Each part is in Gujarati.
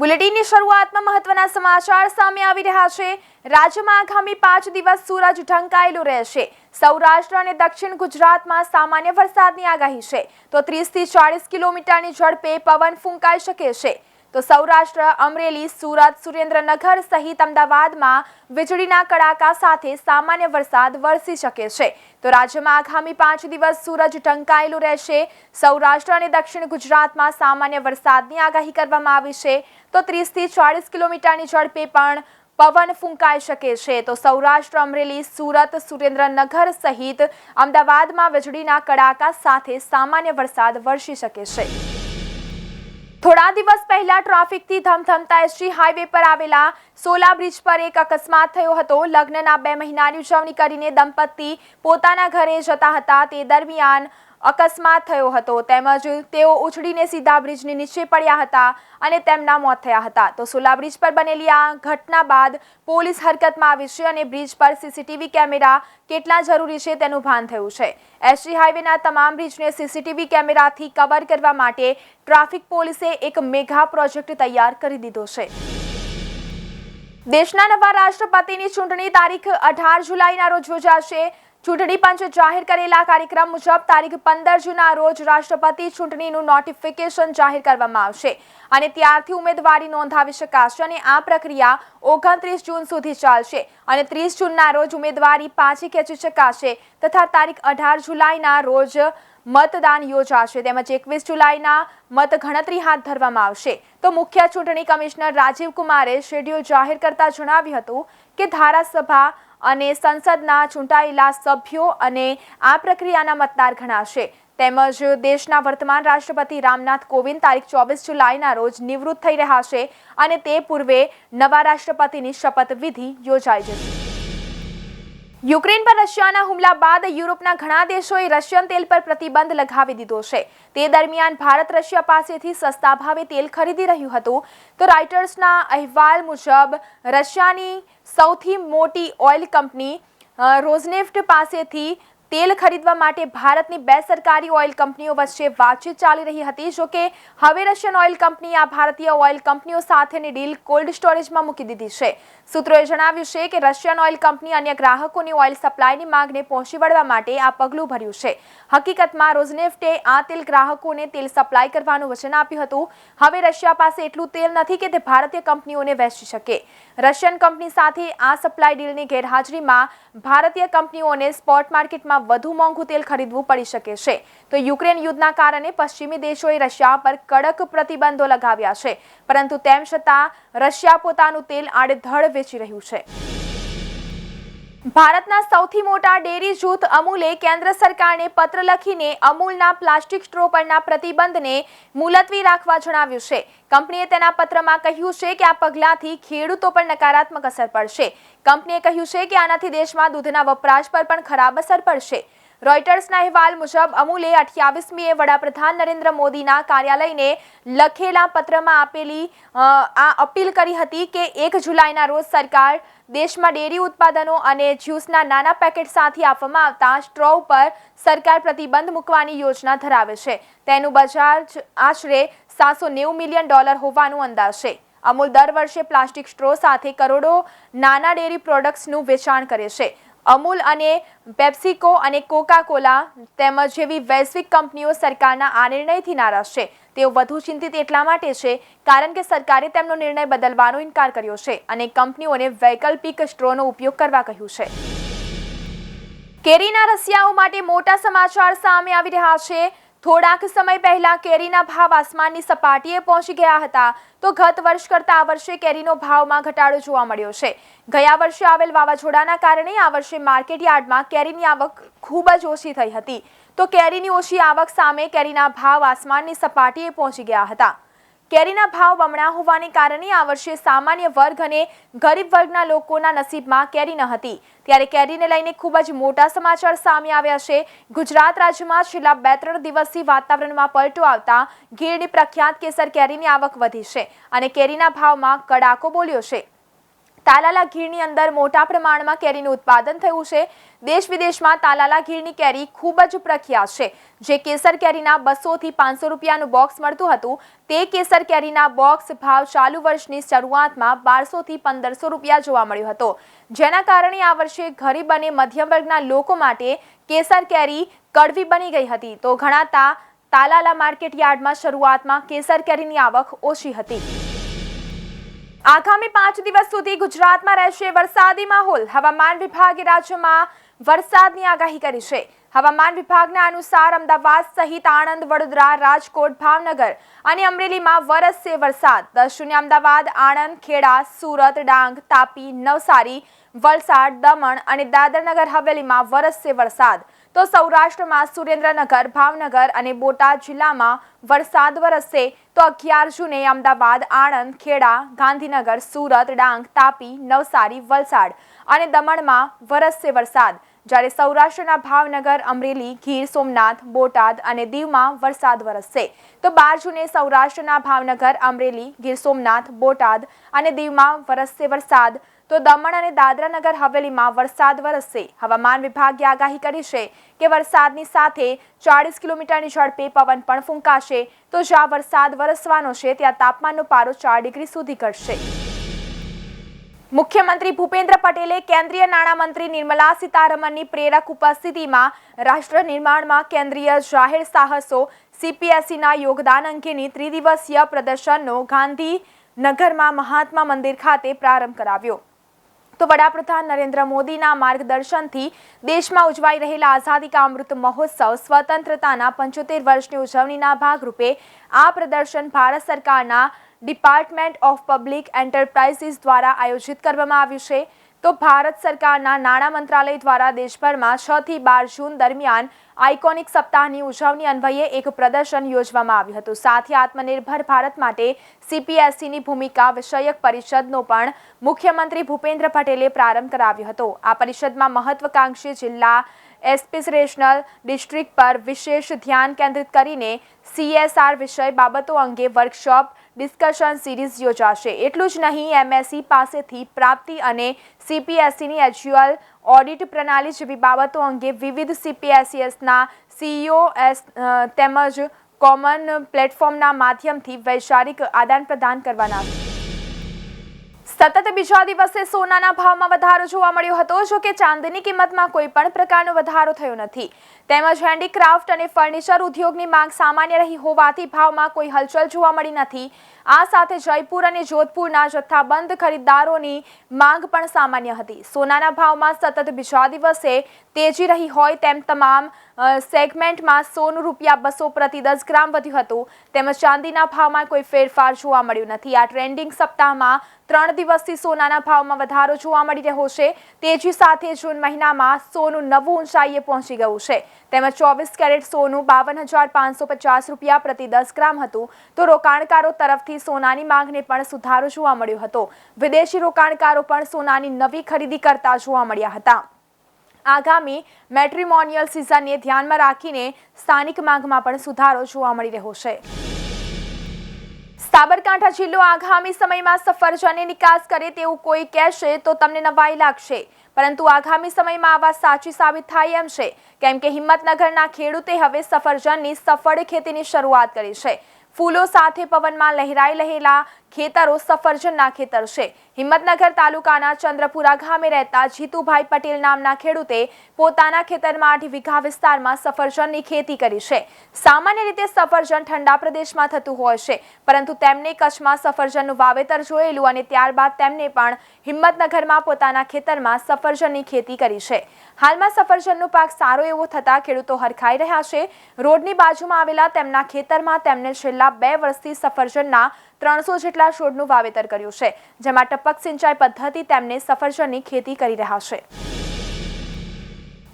બુલેટિનની શરૂઆતમાં મહત્વના સમાચાર સામે આવી રહ્યા છે. રાજ્યમાં આગામી પાંચ દિવસ સૂરજ ઢંકાયેલું રહેશે. સૌરાષ્ટ્ર અને દક્ષિણ ગુજરાતમાં સામાન્ય વરસાદની આગાહી છે. તો ત્રીસથી ચાળીસ કિલોમીટરની ઝડપે પવન ફૂંકાઈ શકે છે. તો સૌરાષ્ટ્ર, અમરેલી, સુરત, સુરેન્દ્રનગર સહિત અમદાવાદમાં વીજળીના કડાકા સાથે સામાન્ય વરસાદ વરસી શકે છે. તો રાજ્યમાં આગામી પાંચ દિવસ સૂરજ ઢંકાયેલું રહેશે. સૌરાષ્ટ્ર અને દક્ષિણ ગુજરાતમાં સામાન્ય વરસાદની આગાહી કરવામાં આવી છે. તો ત્રીસથી ચાળીસ કિલોમીટરની ઝડપે પણ પવન ફૂંકાઈ શકે છે. તો સૌરાષ્ટ્ર, અમરેલી, સુરત, સુરેન્દ્રનગર સહિત અમદાવાદમાં વીજળીના કડાકા સાથે સામાન્ય વરસાદ વરસી શકે છે. થોડા દિવસ પહેલા ટ્રાફિકથી ધમધમતા એસજી હાઈવે પર આવેલા સોલા બ્રિજ પર એક અકસ્માત થયો હતો. લગ્નના બે મહિનાની ઉજવણી કરીને દંપતી પોતાના ઘરે જતા હતા. તે દરમિયાન અકસ્માત થયો હતો. તેમજ તેઓ ઉછળીને સીધા બ્રિજની નીચે પડ્યા હતા અને તેમના મોત થયા હતા. તો સોલા બ્રિજ પર બનેલી આ ઘટના બાદ પોલીસ હરકતમાં આવી છે અને બ્રિજ પર સીસીટીવી કેમેરા કેટલા જરૂરી છે તેનું ભાન થયું છે. એસજી હાઈવેના તમામ બ્રિજને સીસીટીવી કેમેરાથી કવર કરવા માટે ટ્રાફિક પોલીસે એક મેગા પ્રોજેક્ટ તૈયાર કરી દીધો છે. દેશના નવા રાષ્ટ્રપતિની ચૂંટણી તારીખ અઢાર જુલાઈના રોજ યોજાશે. ચૂંટણી પંચ જાહેર કરેલા કાર્યક્રમ મુજબ તારીખ પંદર જૂનના રોજ રાષ્ટ્રપતિ ચૂંટણીનું નોટિફિકેશન જાહેર કરવામાં આવશે અને ત્યારથી ઉમેદવારી નોંધાવી શકાશે અને આ પ્રક્રિયા ઓગણત્રીસ જૂન સુધી ચાલશે અને ત્રીસ જૂનના રોજ ઉમેદવારી પાછી ખેંચી શકાશે તથા તારીખ અઢાર જુલાઈના રોજ મતદાન યોજાશે. તેમજ એકવીસ જુલાઈના મતગણતરી હાથ ધરવામાં આવશે. તો મુખ્ય ચૂંટણી કમિશનર રાજીવ કુમારે શેડ્યુલ જાહેર કરતા જણાવ્યું હતું કે ધારાસભા અને સંસદના ચૂંટાયેલા સભ્યો અને આ પ્રક્રિયાના મતદાર ગણાશે. તેમજ દેશના વર્તમાન રાષ્ટ્રપતિ રામનાથ કોવિંદ તારીખ ચોવીસ જુલાઈના રોજ નિવૃત્ત થઈ રહ્યા છે અને તે પૂર્વે નવા રાષ્ટ્રપતિની શપથવિધિ યોજાઈ જશે. યુક્રેન પર રશિયાના હુમલા બાદ યુરોપના ઘણા દેશોએ રશિયન તેલ પર પ્રતિબંધ લગાવી દીધો છે. તે દરમિયાન ભારત રશિયા પાસેથી સસ્તા ભાવે તેલ ખરીદી રહ્યું હતું. તો રાઇટર્સના અહેવાલ મુજબ, રશિયાની સૌથી મોટી ઓઇલ કંપની રોઝનેફ્ટ પાસેથી તેલ ખરીદવા માટે ભારતની બે સરકારી ઓઇલ કંપનીઓ વચ્ચે વાતચીત ચાલી રહી હતી. જો કે, હવે રશિયન ઓઇલ કંપની આ ભારતીય ઓઇલ કંપનીઓ સાથેની ડીલ કોલ્ડ સ્ટોરેજમાં મૂકી દીધી છે. સૂત્રોએ જણાવ્યું છે કે રશિયન ઓઇલ કંપની અન્ય ગ્રાહકોની ઓઇલ સપ્લાયની માંગને પહોંચી વળવા માટે આ પગલું ભર્યું છે. હકીકતમાં રોઝનેફ્ટે આ તેલ ગ્રાહકોને તેલ સપ્લાય કરવાનું વચન આપ્યું હતું. હવે રશિયા પાસે એટલું તેલ નથી કે તે ભારતીય કંપનીઓને વેચી શકે. રશિયન કંપની સાથે આ સપ્લાય ડીલની ગેરહાજરીમાં ભારતીય કંપનીઓને સ્પોટ માર્કેટમાં વધુ મોંઘું તેલ ખરીદવું પડી શકે છે. તો યુક્રેન યુદ્ધના કારણે પશ્ચિમી દેશોએ રશિયા પર કડક પ્રતિબંધો લગાવ્યા છે. પરંતુ તેમ છતાં, રશિયા પોતાનું તેલ આડેધડ વેચી રહ્યું છે. ભારતના સૌથી મોટા ડેરી જૂથ અમૂલે કેન્દ્ર સરકારને પત્ર લખીને અમૂલના પ્લાસ્ટિક સ્ટ્રો પરના પ્રતિબંધને મુલતવી રાખવા જણાવ્યું છે. કંપનીએ તેના પત્રમાં કહ્યું છે કે આ પગલાંથી ખેડૂતો પર નકારાત્મક અસર પડશે. કંપનીએ કહ્યું છે કે આનાથી દેશમાં દૂધના વપરાશ પર પણ ખરાબ અસર પડશે. રોયટર્સના અહેવાલ મુજબ, અમૂલે અઠ્યાવીસમીએ વડાપ્રધાન નરેન્દ્ર મોદીના કાર્યાલયને લખેલા પત્રમાં આપેલી આ અપીલ કરી હતી કે એક જુલાઈના રોજ સરકાર દેશમાં ડેરી ઉત્પાદનો અને જ્યુસના નાના પેકેટ સાથે આપવામાં આવતા સ્ટ્રો ઉપર સરકાર પ્રતિબંધ મૂકવાની યોજના ધરાવે છે. તેનું બજાર આશરે સાતસો નેવું મિલિયન ડોલર હોવાનું અંદાજ છે. અમૂલ દર વર્ષે પ્લાસ્ટિક સ્ટ્રો સાથે કરોડો નાના ડેરી પ્રોડક્ટ્સનું વેચાણ કરે છે. અમૂલ અને પેપ્સિકો અને કોકા કોલા તેમજ જેવી વૈશ્વિક કંપનીઓ સરકારના આ નિર્ણયથી નારાજ છે. તેઓ વધુ ચિંતિત એટલા માટે છે કારણ કે સરકારે તેમનો નિર્ણય બદલવાનો ઇનકાર કર્યો છે અને કંપનીઓને વૈકલ્પિક સ્ટ્રોનો ઉપયોગ કરવા કહ્યું છે. કેરીના રસિયાઓ માટે મોટા સમાચાર સામે આવી રહ્યા છે. થોડાક સમય પહેલા કેરીના ભાવ આસમાનની સપાટીએ પહોંચી ગયા હતા. તો ગત વર્ષ કરતા આ વર્ષે કેરીનો ભાવમાં ઘટાડો જોવા મળ્યો છે. ગયા વર્ષે આવેલ વાવાઝોડાના કારણે આ વર્ષે માર્કેટ યાર્ડમાં કેરીની આવક ખૂબ જ ઓછી થઈ હતી. તો કેરીની ઓછી આવક સામે કેરીના ભાવ આસમાનની સપાટીએ પહોંચી ગયા હતા. કેરીના ભાવ બમણા હોવાને કારણે આ વર્ષે સામાન્ય વર્ગ અને ગરીબ વર્ગના લોકોના નસીબમાં કેરી ન હતી. ત્યારે કેરીને લઈને ખૂબ જ મોટા સમાચાર સામે આવ્યા છે. ગુજરાત રાજ્યમાં છેલ્લા બે ત્રણ દિવસથી વાતાવરણમાં પલટો આવતા ગીરની પ્રખ્યાત કેસર કેરીની આવક વધી છે અને કેરીના ભાવમાં કડાકો બોલ્યો છે. તાલાલા ગીરની અંદર મોટા પ્રમાણમાં કેરીનું ઉત્પાદન થયું છે. દેશ વિદેશમાં તાલાલા ગીરની કેરી ખૂબ જ પ્રખ્યાત છે. જે કેસર કેરીના બસોથી પાંચસો રૂપિયાનું બોક્સ મળતું હતું, તે કેસર કેરીના બોક્સ ભાવ ચાલુ વર્ષની શરૂઆતમાં બારસોથી પંદરસો રૂપિયા જોવા મળ્યો હતો. જેના કારણે આ વર્ષે ગરીબ અને મધ્યમ વર્ગના લોકો માટે કેસર કેરી કડવી બની ગઈ હતી. તો ઘણાતા તાલાલા માર્કેટ યાર્ડમાં શરૂઆતમાં કેસર કેરીની આવક ઓછી હતી. આગામી પાંચ દિવસ સુધી ગુજરાતમાં રહેશે વરસાદી માહોલ. હવામાન વિભાગે રાજ્યમાં વરસાદની આગાહી કરી છે. હવામાન વિભાગના અનુસાર અમદાવાદ સહિત આણંદ, વડોદરા, રાજકોટ, ભાવનગર અને અમરેલીમાં વરસશે વરસાદ. દક્ષિણે અમદાવાદ, આણંદ, ખેડા, સુરત, ડાંગ, તાપી, નવસારી વલસાડ, દમણ અને દાદરનગર હવેલીમાં વરસશે વરસાદ. તો સૌરાષ્ટ્રમાં સુરેન્દ્રનગર, ભાવનગર અને બોટાદ જિલ્લામાં વરસાદ વરસશે. તો અગિયાર જૂને અમદાવાદ, આણંદ, ખેડા, ગાંધીનગર, સુરત, ડાંગ, તાપી, નવસારી, વલસાડ અને દમણમાં વરસશે વરસાદ. જ્યારે સૌરાષ્ટ્રના ભાવનગર, અમરેલી, ગીર, સોમનાથ, બોટાદ અને દીવમાં વરસાદ વરસશે. તો બાર જૂને સૌરાષ્ટ્રના ભાવનગર, અમરેલી, ગીર, સોમનાથ, બોટાદ અને દીવમાં વરસશે વરસાદ. તો દમણ અને દાદરા નગર હવેલીમાં વરસાદ વરસશે. હવામાન વિભાગે આગાહી કરી છે કે વરસાદની સાથે ચાળીસ કિલોમીટરની ઝડપે પવન પણ ફૂંકાશે. તો જ્યાં વરસાદ વરસવાનો છે, ત્યાં તાપમાનનો પારો ચાર ડિગ્રી સુધી ઘટશે. મુખ્યમંત્રી ભૂપેન્દ્ર પટેલે કેન્દ્રીય નાણામંત્રી નિર્મલા સીતારમણની પ્રેરક ઉપસ્થિતિમાં રાષ્ટ્ર નિર્માણમાં કેન્દ્રીય જાહેર સાહસો, સીપીએસસીના યોગદાન અંગેની ત્રિદિવસીય પ્રદર્શનનો ગાંધીનગરમાં મહાત્મા મંદિર ખાતે પ્રારંભ કરાવ્યો. તો વડાપ્રધાન નરેન્દ્ર મોદીના માર્ગદર્શનથી દેશમાં ઉજવાઈ રહેલા આઝાદી કા અમૃત મહોત્સવ સ્વતંત્રતાના પંચોતેર વર્ષની ઉજવણીના ભાગરૂપે આ પ્રદર્શન ભારત સરકારના ડિપાર્ટમેન્ટ ઓફ પબ્લિક એન્ટરપ્રાઇઝીસ દ્વારા આયોજિત કરવામાં આવ્યું છે. તો ભારત સરકારના નાણાં મંત્રાલય દ્વારા દેશભરમાં છ થી બાર જૂન દરમિયાન આઇકોનિક સપ્તાહની ઉજવણી અન્વયે એક પ્રદર્શન યોજવામાં આવ્યું હતું. સાથે આત્મનિર્ભર ભારત માટે સીપીએસસીની ભૂમિકા વિષયક પરિષદનો પણ મુખ્યમંત્રી ભૂપેન્દ્ર પટેલે પ્રારંભ કરાવ્યો હતો. આ પરિષદમાં મહત્વકાંક્ષી જિલ્લા એસ્પિરેશનલ ડિસ્ટ્રિક્ટ પર વિશેષ ધ્યાન કેન્દ્રિત કરીને સીએસઆર વિષય બાબતો અંગે વર્કશોપ, ડિસ્કશન સિરીઝ યોજાશે. એટલું જ નહીં, એમએસસી પાસેથી પ્રાપ્તિ અને સીપીએસસીની એજ્યુઅલ ઓડિટ પ્રણાલી જેવી બાબતો અંગે વિવિધ સીપીએસસીએસના સીઈઓ એસ તેમજ કોમન પ્લેટફોર્મના માધ્યમથી વૈચારિક આદાન પ્રદાન કરવાના છે. સતત બીજા દિવસે સોનાના ભાવમાં વધારો જોવા મળ્યો હતો. જો કે ચાંદીની કિંમતમાં કોઈ પણ પ્રકારનો વધારો થયો નથી. તેમજ હેન્ડીક્રાફ્ટ અને ફર્નિચર ઉદ્યોગની માંગ સામાન્ય રહી હોવાથી ભાવમાં કોઈ હલચલ જોવા મળી નથી. આ સાથે જયપુર અને જોધપુરના જથ્થાબંધ ખરીદદારોની માંગ પણ સામાન્ય હતી. સોનાના ભાવમાં સતત બીજા દિવસે તેજી રહી હોય તેમ તમામ સેગમેન્ટમાં સોનું રૂપિયા બસો પ્રતિ દસ ગ્રામ વધ્યું હતું. તેમજ ચાંદીના ભાવમાં કોઈ ફેરફાર જોવા મળ્યું નથી. આ ટ્રેન્ડિંગ સપ્તાહમાં ત્રણ દિવસથી સોનાના ભાવમાં વધારો જોવા મળી રહ્યો છે. તેજી સાથે જૂન મહિનામાં સોનું નવું ઊંચાઈએ પહોંચી ગયું છે. તેમજ ચોવીસ કેરેટ સોનું બાવન હજાર પાંચસો પચાસ રૂપિયા પ્રતિ દસ ગ્રામ હતું. તો રોકાણકારો તરફથી સોનાની માંગને પણ સુધારો જોવા મળ્યો હતો. વિદેશી રોકાણકારો પણ સોનાની નવી ખરીદી કરતા જોવા મળ્યા હતા. આગામી મેટ્રિમોનિયલ સિઝનને ધ્યાનમાં રાખીને સ્થાનિક માંગમાં પણ સુધારો જોવા મળી રહ્યો છે. સાબરકાંઠા જિલ્લો આગામી સમયમાં સફરજનની નિકાસ કરે તેવું કોઈ કહેશે તો તમને નવાઈ લાગશે. પરંતુ આગામી સમયમાં આ વાત સાચી સાબિત થાય એમ છે. કેમ કે હિંમતનગરના ખેડૂતે હવે સફરજનની સફળ ખેતીની શરૂઆત કરી છે. ફૂલો સાથે પવનમાં લહેરાઈ રહેલા ખેતરો સફરજનના ખેતર છે. હિંમતનગર તાલુકાના ચંદ્રપુરા ગામે રહેતા જીતુભાઈ પટેલ નામના ખેડૂતે પોતાના ખેતરમાં આઠ વીઘા વિસ્તારમાં સફરજનની ખેતી કરી છે. સામાન્ય રીતે સફરજન ઠંડા પ્રદેશમાં થતું હોય છે, પરંતુ તેમને કચ્છમાં સફરજનનું વાવેતર જોયેલું અને ત્યારબાદ તેમને પણ હિંમતનગરમાં પોતાના ખેતરમાં સફરજનની ખેતી કરી છે. હાલમાં સફરજનનો પાક સારો એવો થતા ખેડૂતો હરખાઈ રહ્યા છે. રોડની બાજુમાં આવેલા તેમના ખેતરમાં તેમને છેલ્લા બે વર્ષથી સફરજનના ત્રણસો જેટલા છોડનું વાવેતર કર્યું છે, જેમાં ટપક સિંચાઈ પદ્ધતિ તેમને સફરજનની ખેતી કરી રહ્યા છે.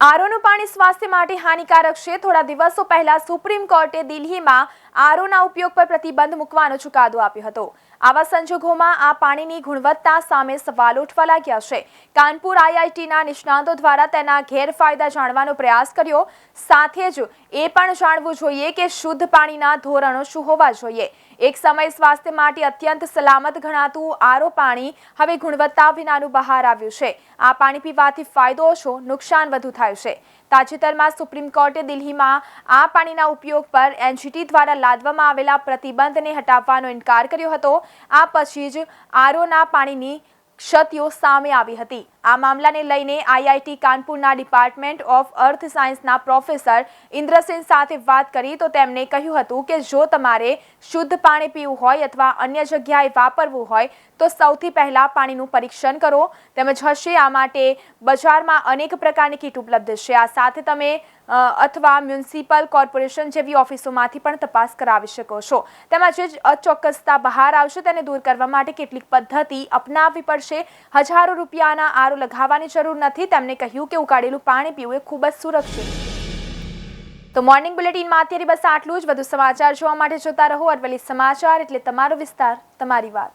આરોનું પાણી સ્વાસ્થ્ય માટે હાનિકારક છે. થોડા દિવસો પહેલા સુપ્રીમ કોર્ટે દિલ્હીમાં આરોના ઉપયોગ પર પ્રતિબંધ મૂકવાનો ચુકાદો આપ્યો હતો. આવા સંજોગોમાં આ પાણીની ગુણવત્તા સામે સવાલ ઉઠવા લાગ્યા છે. કાનપુર આઈઆઈટીના નિષ્ણાતો દ્વારા તેના ગેરફાયદા જાણવાનો પ્રયાસ કર્યો. સાથે જ એ પણ જાણવું જોઈએ કે શુદ્ધ પાણીના ધોરણો શું હોવા જોઈએ. એક સમય સ્વાસ્થ્ય માટે અત્યંત સલામત ગણાતું આરો પાણી હવે ગુણવત્તા વિનાનું બહાર આવ્યું છે. આ પાણી પીવાથી ફાયદો ઓછો નુકસાન વધુ થાય છે. તાજેતરમાં સુપ્રીમ કોર્ટે દિલ્હીમાં આ પાણીના ઉપયોગ પર એનજીટી દ્વારા લાદવામાં આવેલા પ્રતિબંધને હટાવવાનો ઇનકાર કર્યો હતો. આ પછી જ આરોના પાણીની ક્ષતિઓ સામે આવી હતી. આ મામલાને લઈને આઈઆઈટી કાનપુરના ડિપાર્ટમેન્ટ ઓફ અર્થ સાયન્સના પ્રોફેસર ઇન્દ્રસેન સાથે વાત કરી તો તેમણે કહ્યું હતું કે જો તમારે શુદ્ધ પાણી પીવું હોય અથવા અન્ય જગ્યાએ વાપરવું હોય તો સૌથી પહેલા પાણીનું પરીક્ષણ કરો તેમજ હશે આ માટે બજારમાં અનેક પ્રકારની કીટ ઉપલબ્ધ છે. આ સાથે તમે અથવા મ્યુનિસિપલ કોર્પોરેશન જેવી ઓફિસોમાંથી પણ તપાસ કરાવી શકો છો. તેમજ જે અચોક્કસતા બહાર આવશે તેને દૂર કરવા માટે કેટલીક પદ્ધતિ અપનાવવી પડશે. હજારો રૂપિયાના આરો લગાવવાની જરૂર નથી. તેમણે કહ્યું કે ઉકાળેલું પાણી પીવું એ ખૂબ જ સુરક્ષિત. તો મોર્નિંગ બુલેટિનમાં અત્યારે બસ આટલું જ. વધુ સમાચાર જોવા માટે જોતા રહો અરવલ્લી સમાચાર. એટલે તમારો વિસ્તાર, તમારી વાત.